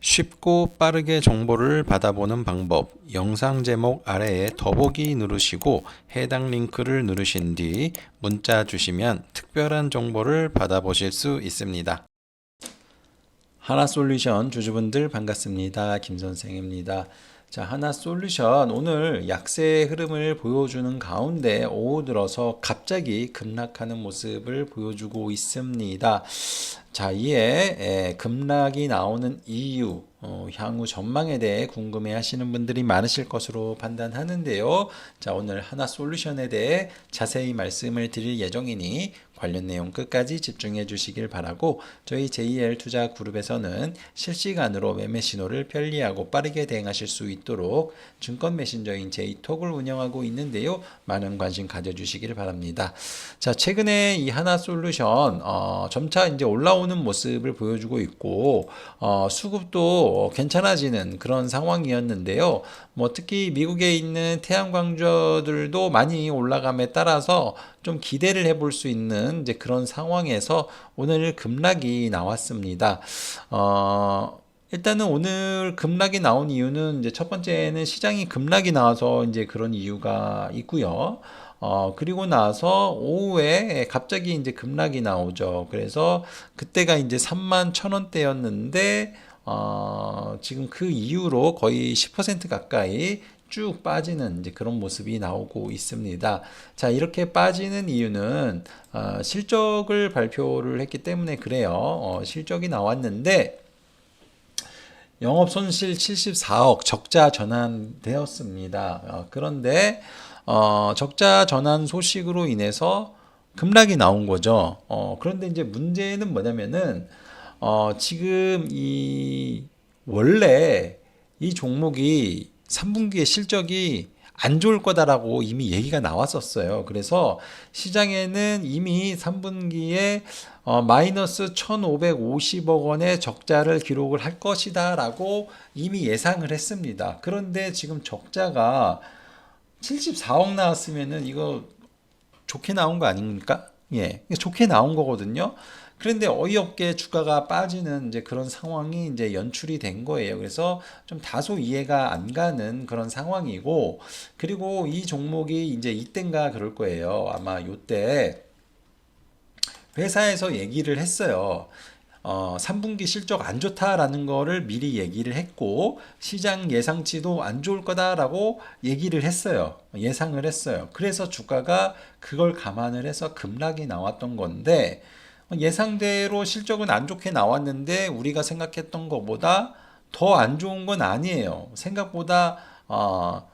쉽고 빠르게 정보를 받아보는 방법 영상 제목 아래에 더보기 누르시고 해당 링크를 누르신 뒤 문자 주시면 특별한 정보를 받아보실 수 있습니다. 하나솔루션 주주분들 반갑습니다. 김 선생입니다. 자, 하나 솔루션 오늘 약세의 흐름을 보여주는 가운데 오후 들어서 갑자기 급락하는 모습을 보여주고 있습니다. 자, 이에 에, 급락이 나오는 이유, 어, 향후 전망에 대해 궁금해 하시는 분들이 많으실 것으로 판단하는데요. 자, 오늘 하나 솔루션에 대해 자세히 말씀을 드릴 예정이니 관련 내용 끝까지 집중해 주시길 바라고 저희 JL 투자 그룹에서는 실시간으로 매매 신호를 편리하고 빠르게 대응하실 수 있도록 증권 메신저인 제이톡을 운영하고 있는데요. 많은 관심 가져 주시길 바랍니다. 자, 최근에 이 하나 솔루션 어, 점차 이제 올라오 는 모습을 보여주고 있고 어, 수급도 괜찮아지는 그런 상황이었는데요. 뭐 특히 미국에 있는 태양광저들도 많이 올라감에 따라서 좀 기대를 해볼 수 있는 이제 그런 상황에서 오늘 급락이 나왔습니다. 어, 일단은 오늘 급락이 나온 이유는 이제 첫 번째는 시장이 급락이 나와서 이제 그런 이유가 있고요. 어, 그리고 나서 오후에 갑자기 이제 급락이 나오죠. 그래서 그때가 이제 3만 천 원대였는데, 어, 지금 그 이후로 거의 10% 가까이 쭉 빠지는 이제 그런 모습이 나오고 있습니다. 자, 이렇게 빠지는 이유는 어, 실적을 발표를 했기 때문에 그래요. 어, 실적이 나왔는데 영업 손실 74억 적자 전환되었습니다. 어, 그런데 어, 적자 전환 소식으로 인해서 급락이 나온 거죠. 어, 그런데 이제 문제는 뭐냐면은 어, 지금 이 원래 이 종목이 3분기의 실적이 안 좋을 거다라고 이미 얘기가 나왔었어요. 그래서 시장에는 이미 3분기에 어, 마이너스 1,550억 원의 적자를 기록을 할 것이다라고 이미 예상을 했습니다. 그런데 지금 적자가 74억 나왔으면은 이거 좋게 나온 거 아닙니까? 예, 좋게 나온 거거든요. 그런데 어이없게 주가가 빠지는 이제 그런 상황이 이제 연출이 된 거예요. 그래서 좀 다소 이해가 안 가는 그런 상황이고, 그리고 이 종목이 이제 이땐가 그럴 거예요. 아마 요때 회사에서 얘기를 했어요. 어, 3분기 실적 안 좋다라는 거를 미리 얘기를 했고 시장 예상치도 안 좋을 거다라고 얘기를 했어요. 예상을 했어요. 그래서 주가가 그걸 감안을 해서 급락이 나왔던 건데 예상대로 실적은 안 좋게 나왔는데 우리가 생각했던 것보다 더 안 좋은 건 아니에요. 생각보다 어,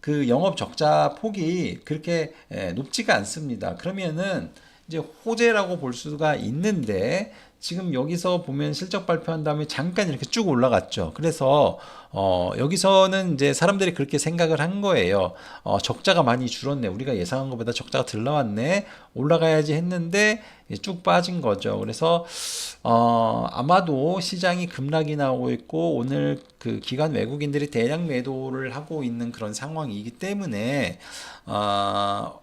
그 영업 적자 폭이 그렇게 예, 높지가 않습니다. 그러면은 이제 호재라고 볼 수가 있는데 지금 여기서 보면 실적 발표한 다음에 잠깐 이렇게 쭉 올라갔죠. 그래서 어, 여기서는 이제 사람들이 그렇게 생각을 한 거예요. 어, 적자가 많이 줄었네. 우리가 예상한 것보다 적자가 덜 나왔네. 올라가야지 했는데 쭉 빠진 거죠. 그래서 어, 아마도 시장이 급락이 나오고 있고 오늘 그 기관 외국인들이 대량 매도를 하고 있는 그런 상황이기 때문에 어,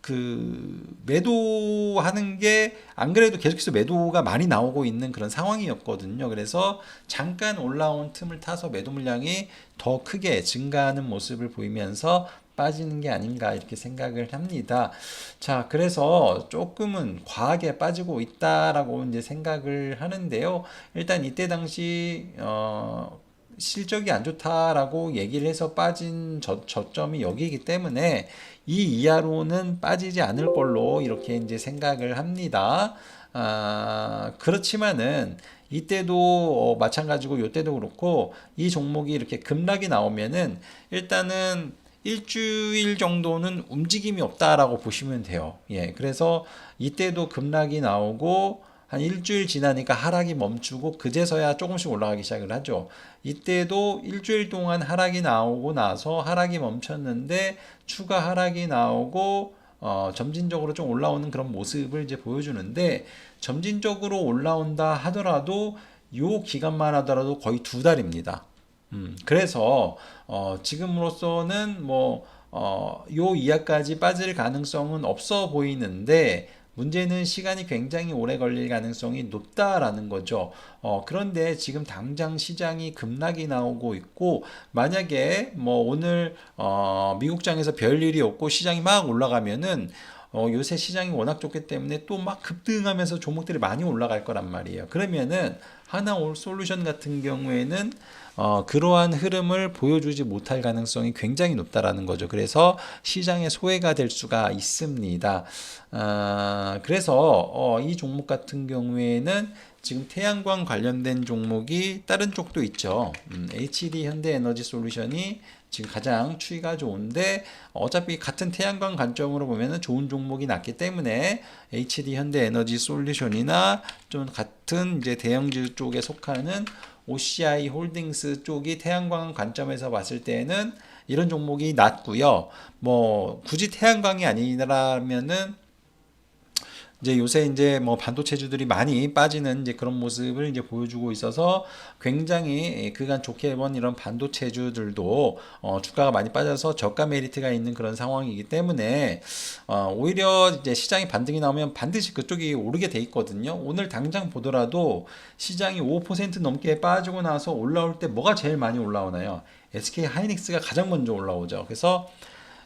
그 매도하는 게 안 그래도 계속해서 매도가 많이 나오고 있는 그런 상황이었거든요. 그래서 잠깐 올라온 틈을 타서 매도 물량이 더 크게 증가하는 모습을 보이면서 빠지는 게 아닌가 이렇게 생각을 합니다. 자, 그래서 조금은 과하게 빠지고 있다라고 이제 생각을 하는데요. 일단 이때 당시 어 실적이 안 좋다라고 얘기를 해서 빠진 저, 저점이 여기이기 때문에 이 이하로는 빠지지 않을 걸로 이렇게 이제 생각을 합니다. 아, 그렇지만은 이때도 어, 마찬가지고 이때도 그렇고 이 종목이 이렇게 급락이 나오면은 일단은 일주일 정도는 움직임이 없다라고 보시면 돼요. 예, 그래서 이때도 급락이 나오고 한 일주일 지나니까 하락이 멈추고 그제서야 조금씩 올라가기 시작을 하죠. 이때도 일주일 동안 하락이 나오고 나서 하락이 멈췄는데 추가 하락이 나오고 어, 점진적으로 좀 올라오는 그런 모습을 이제 보여주는데 점진적으로 올라온다 하더라도 요 기간만 하더라도 거의 두 달입니다. 음, 그래서 어, 지금으로서는 뭐 어, 요 이하까지 빠질 가능성은 없어 보이는데 문제는 시간이 굉장히 오래 걸릴 가능성이 높다라는 거죠. 어, 그런데 지금 당장 시장이 급락이 나오고 있고 만약에 뭐 오늘 어, 미국장에서 별 일이 없고 시장이 막 올라가면은 어, 요새 시장이 워낙 좋기 때문에 또 막 급등하면서 종목들이 많이 올라갈 거란 말이에요. 그러면은 하나 올 솔루션 같은 경우에는 어, 그러한 흐름을 보여주지 못할 가능성이 굉장히 높다라는 거죠. 그래서 시장의 소외가 될 수가 있습니다. 아, 그래서 어, 이 종목 같은 경우에는 지금 태양광 관련된 종목이 다른 쪽도 있죠. 음, HD 현대에너지 솔루션이 지금 가장 추이가 좋은데 어차피 같은 태양광 관점으로 보면은 좋은 종목이 났기 때문에 HD 현대에너지 솔루션이나 좀 같은 이제 대형주 쪽에 속하는 OCI 홀딩스 쪽이 태양광 관점에서 봤을 때는 이런 종목이 낮고요. 뭐 굳이 태양광이 아니라면은 이제 요새 이제 뭐 반도체주들이 많이 빠지는 이제 그런 모습을 이제 보여주고 있어서 굉장히 그간 좋게 본 이런 반도체주들도 어 주가가 많이 빠져서 저가 메리트가 있는 그런 상황이기 때문에 어 오히려 이제 시장이 반등이 나오면 반드시 그쪽이 오르게 돼 있거든요. 오늘 당장 보더라도 시장이 5% 넘게 빠지고 나서 올라올 때 뭐가 제일 많이 올라오나요? SK 하이닉스가 가장 먼저 올라오죠. 그래서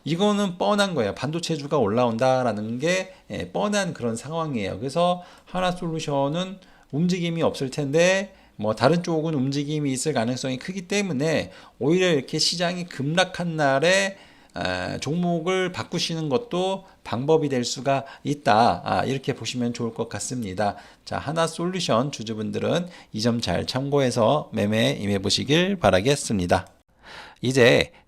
이거는 뻔한 거예요. 반도체주가 올라온다라는 게 예, 뻔한 그런 상황이에요. 그래서 하나 솔루션은 움직임이 없을 텐데 뭐 다른 쪽은 움직임이 있을 가능성이 크기 때문에 오히려 이렇게 시장이 급락한 날에 아, 종목을 바꾸시는 것도 방법이 될 수가 있다. 아, 이렇게 보시면 좋을 것 같습니다. 자, 하나 솔루션 주주분들은 이 점 잘 참고해서 매매 임해 보시길 바라겠습니다. 이제